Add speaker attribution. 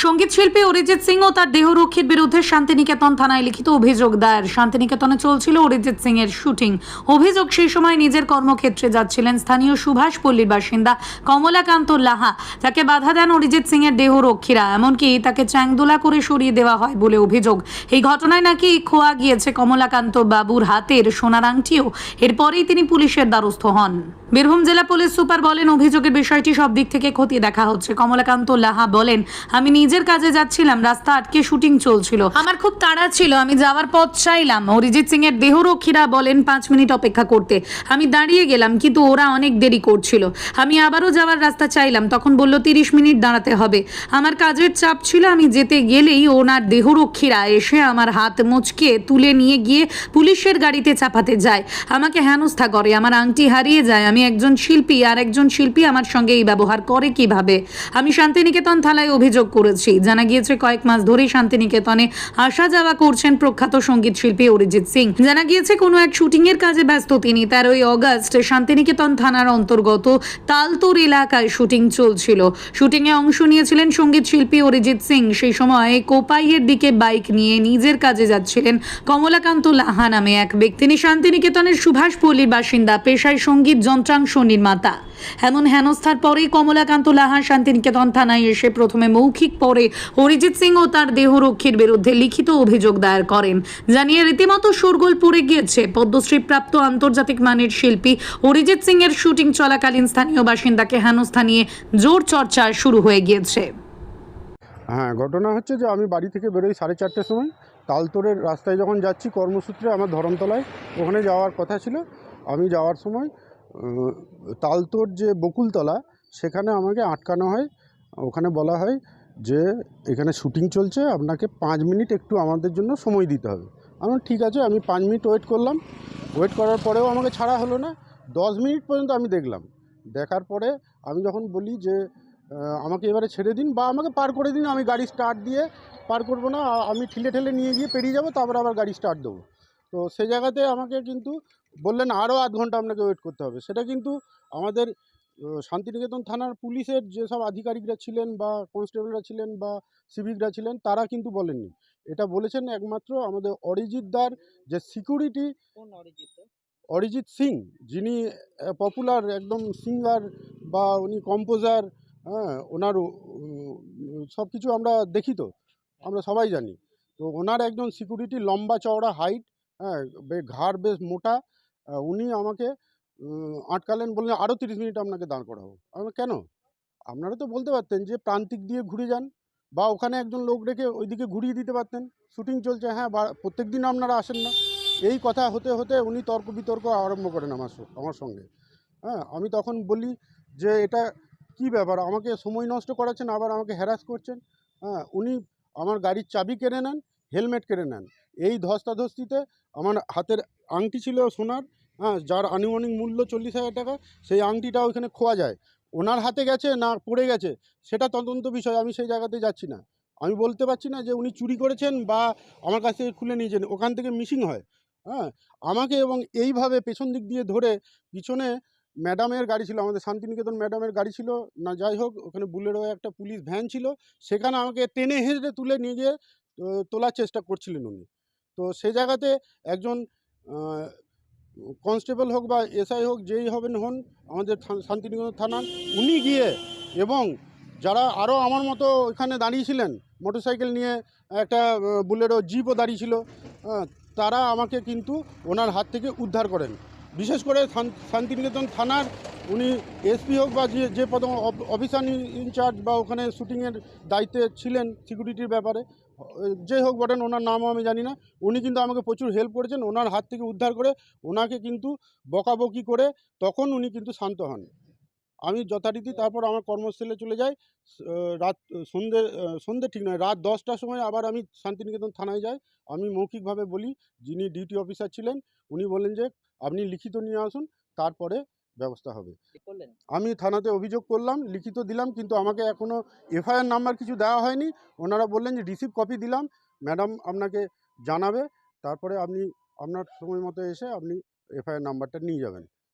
Speaker 1: সংগীত শিল্পী অরিজিৎ সিং ও তার দেহরক্ষীর বিরুদ্ধে শান্তিনিকেতন থানায় লিখিত অভিযোগ দায়ের। শান্তিনিকেতনে চলছিল অরিজিৎ সিং এর শুটিং। অভিযোগ সেই সময় নিজের কর্মক্ষেত্রে যাচ্ছিলেন স্থানীয় সুভাষ পল্লীর বাসিন্দা কমলাকান্ত লাহা। তাকে বাধা দেন অরিজিৎ সিং এর দেহরক্ষীরা। এমনকি তাকে চ্যাংদোলা করে সরিয়ে দেওয়া হয় বলে অভিযোগ। এই ঘটনায় নাকি খোয়া গিয়েছে কমলাকান্ত বাবুর হাতের সোনার আংটিও। এরপরেই তিনি পুলিশের দ্বারস্থ হন। বীরভূম জেলা পুলিশ সুপার বলেন, অভিযোগের বিষয়টি সব দিক থেকে খতিয়ে দেখা হচ্ছে। কমলাকান্ত লাহা বলেন, আমি নিজের কাজে যাচ্ছিলাম, রাস্তা আটকে শুটিং চলছিল। আমার খুব তাড়া ছিল, আমি যাওয়ার পথ চাইলাম। অরিজিৎ সিং এর দেহরক্ষীরা বলেন, পাঁচ মিনিট অপেক্ষা করতে। আমি দাঁড়িয়ে গেলাম, কিন্তু ওরা অনেক দেরি করছিল। আমি আবারও যাওয়ার রাস্তা চাইলাম, তখন বলল, তিরিশ মিনিট দাঁড়াতে হবে। আমার কাজের চাপ ছিল, আমি যেতে গেলেই ওনার দেহরক্ষীরা এসে আমার হাত মুচকে তুলে নিয়ে গিয়ে পুলিশের গাড়িতে চাপাতে যায়। আমাকে হেনস্থা করে, আমার আংটি হারিয়ে যায়, আমি একজন শিল্পী, আর একজন শিল্পী আমার সঙ্গে এই ব্যবহার করে কীভাবে? আমি শান্তিনিকেতন থালায় অভিযোগ করেছি জানা গিয়েছে, কয়েক মাস ধরেই শান্তিনিকেতনে আসা যাওয়া করছেন প্রখ্যাত সংগীত শিল্পী অরিজিৎ সিং। জানা গিয়েছে, কোনো এক শুটিং এর কাজে ব্যস্ত তিনি। তেরোই অগস্ট শান্তিনিকেতন থানার অন্তর্গত তালতোর এলাকায় শুটিং চলছিল। শুটিং এ অংশ নিয়েছিলেন সংগীত শিল্পী অরিজিৎ সিং। সেই সময় কোপাইয়ের দিকে বাইক নিয়ে নিজের কাজে যাচ্ছিলেন কমলাকান্ত লাহা নামে এক ব্যক্তি। তিনি শান্তিনিকেতনের সুভাষ পল্লীর বাসিন্দা। পেশায় সংগীত যন্ত্রাংশ নির্মাতা। এমন হেনস্থার পরেই কমলাকান্ত লাহা শান্তিনিকেতন থানায় এসে প্রথমে মৌখিক পরে অরিজিৎ সিং ও তার দেহরক্ষীর বিরুদ্ধে লিখিত অভিযোগ দায়ের করেন। জানিয়ে রীতিমতো শোরগোল পড়ে গিয়েছে পদ্মশ্রী প্রাপ্ত আন্তর্জাতিক মানের শিল্পী অরিজিৎ সিং এর শুটিং চলাকালীন স্থানীয় বাসিন্দাকে হেনস্থা নিয়ে জোর চর্চা শুরু হয়ে গিয়েছে।
Speaker 2: হ্যাঁ ঘটনা হচ্ছে যে আমি বাড়ি থেকে বেরোই সাড়ে চারটের সময়। তালতোরের রাস্তায় যখন যাচ্ছি কর্মসূত্রে আমার ধরমতলায় ওখানে যাওয়ার কথা ছিল। আমি যাওয়ার সময় উম, তালতোর যে বকুলতলা সেখানে আমাকে আটকানো হয়। ওখানে বলা হয় যে এখানে শুটিং চলছে, আপনাকে পাঁচ মিনিট একটু আমাদের জন্য সময় দিতে হবে। আমার ঠিক আছে, আমি পাঁচ মিনিট ওয়েট করলাম। ওয়েট করার পরেও আমাকে ছাড়া হলো না। দশ মিনিট পর্যন্ত আমি দেখলাম। দেখার পরে আমি যখন বলি যে আমাকে এবারে ছেড়ে দিন বা আমাকে পার করে দিন, আমি গাড়ি স্টার্ট দিয়ে পার করব না আমি ঠেলে ঠেলে নিয়ে গিয়ে পেরিয়ে যাব, তারপর আবার গাড়ি স্টার্ট দেবো। তো সে জায়গাতে আমাকে কিন্তু বললেন আরও আধ ঘণ্টা আপনাকে ওয়েট করতে হবে। সেটা কিন্তু আমাদের শান্তিনিকেতন থানার পুলিশের যেসব আধিকারিকরা ছিলেন বা কনস্টেবলরা ছিলেন বা সিভিকরা ছিলেন তারা কিন্তু বলেননি। এটা বলেছেন একমাত্র আমাদের অরিজিৎ দার যে সিকিউরিটি
Speaker 3: অরিজিৎ
Speaker 2: সিং যিনি পপুলার একদম সিঙ্গার বা উনি কম্পোজার হ্যাঁ ওনার সব কিছু আমরা দেখি তো আমরা সবাই জানি। তো ওনার একজন সিকিউরিটি লম্বা চওড়া হাইট হ্যাঁ ঘাড় বেশ মোটা উনি আমাকে আটকালেন বললেন আরও তিরিশ মিনিট আপনাকে দাঁড় করাবো। আমি বললাম, কেন? আপনারা তো বলতে পারতেন যে প্রান্তিক দিয়ে ঘুরে যান বা ওখানে একজন লোক রেখে ওইদিকে ঘুরিয়ে দিতে পারতেন। শুটিং চলছে হ্যাঁ বা প্রত্যেক দিন আপনারা আসেন না। এই কথা হতে হতে উনি তর্ক বিতর্ক আরম্ভ করেন আমার আমার সঙ্গে। হ্যাঁ আমি তখন বলি যে এটা কি ব্যাপার? আমাকে সময় নষ্ট করাচ্ছেন আবার আমাকে হ্যারাস করছেন? হ্যাঁ উনি আমার গাড়ির চাবি কেড়ে নেন হেলমেট কেড়ে নেন। এই ধস্তাধস্তিতে আমার হাতের আংটি ছিল সোনার হ্যাঁ যার আনুমানিক মূল্য চল্লিশ হাজার টাকা, সেই আংটিটা ওইখানে খোয়া যায়। ওনার হাতে গেছে না পড়ে গেছে, সেটা তদন্ত বিষয়, আমি সেই জায়গাতে যাচ্ছি না। আমি বলতে পারছি না যে উনি চুরি করেছেন বা আমার কাছ থেকে খুলে নিয়েছেন, ওখান থেকে মিসিং হয়। হ্যাঁ আমাকে এবং এইভাবে পেছন দিক দিয়ে ধরে পিছনে ম্যাডামের গাড়ি ছিল, আমাদের শান্তিনিকেতন ম্যাডামের গাড়ি ছিল, না যাই হোক, ওখানে বুলেরো একটা পুলিশ ভ্যান ছিল, সেখানে আমাকে টেনে হেঁচড়ে তুলে নিয়ে গিয়ে তোলার চেষ্টা করছিলেন উনি। তো সেই জায়গাতে একজন কনস্টেবল হোক বা এসআই হোক, যেই হবেন হন, আমাদের শান্তিনিকেতন থানার, উনি গিয়ে এবং যারা আরও আমার মতো ওখানে দাঁড়িয়েছিলেন, মোটরসাইকেল নিয়ে একটা বুলেরো জিপও দাঁড়িয়েছিল তারা আমাকে কিন্তু ওনার হাত থেকে উদ্ধার করেন। বিশেষ করে শান্তিনিকেতন থানার, উনি এসপি হোক বা যে যে পদ অফ- অফিসার ইনচার্জ বা ওখানে শুটিংয়ের দায়িত্বে ছিলেন সিকিউরিটির ব্যাপারে যে হোক বটেন ওনার নামও আমি জানি না। উনি কিন্তু আমাকে প্রচুর হেল্প করেছেন, ওনার হাত থেকে উদ্ধার করে ওনাকে কিন্তু বকাবকি করে তখন উনি কিন্তু শান্ত হন। আমি যথারীতি তারপর আমার কর্মস্থলে চলে যাই। রাত, সন্ধে সন্ধে ঠিক নয়, রাত দশটার সময় আবার আমি শান্তিনিকেতন থানায় যাই। আমি মৌখিকভাবে বলি, যিনি ডিউটি অফিসার ছিলেন, উনি বলেন যে, আপনি লিখিত নিয়ে আসুন, তারপরে ব্যবস্থা হবে। আমি থানাতে অভিযোগ করলাম লিখিত দিলাম কিন্তু আমাকে এখনও এফআইআর নাম্বার কিছু দেওয়া হয়নি। ওনারা বললেন যে রিসিভ কপি দিলাম ম্যাডাম আপনাকে জানাবে তারপরে আপনি আপনার সময় মতো এসে আপনি এফআইআর নাম্বারটা নিয়ে যাবেন।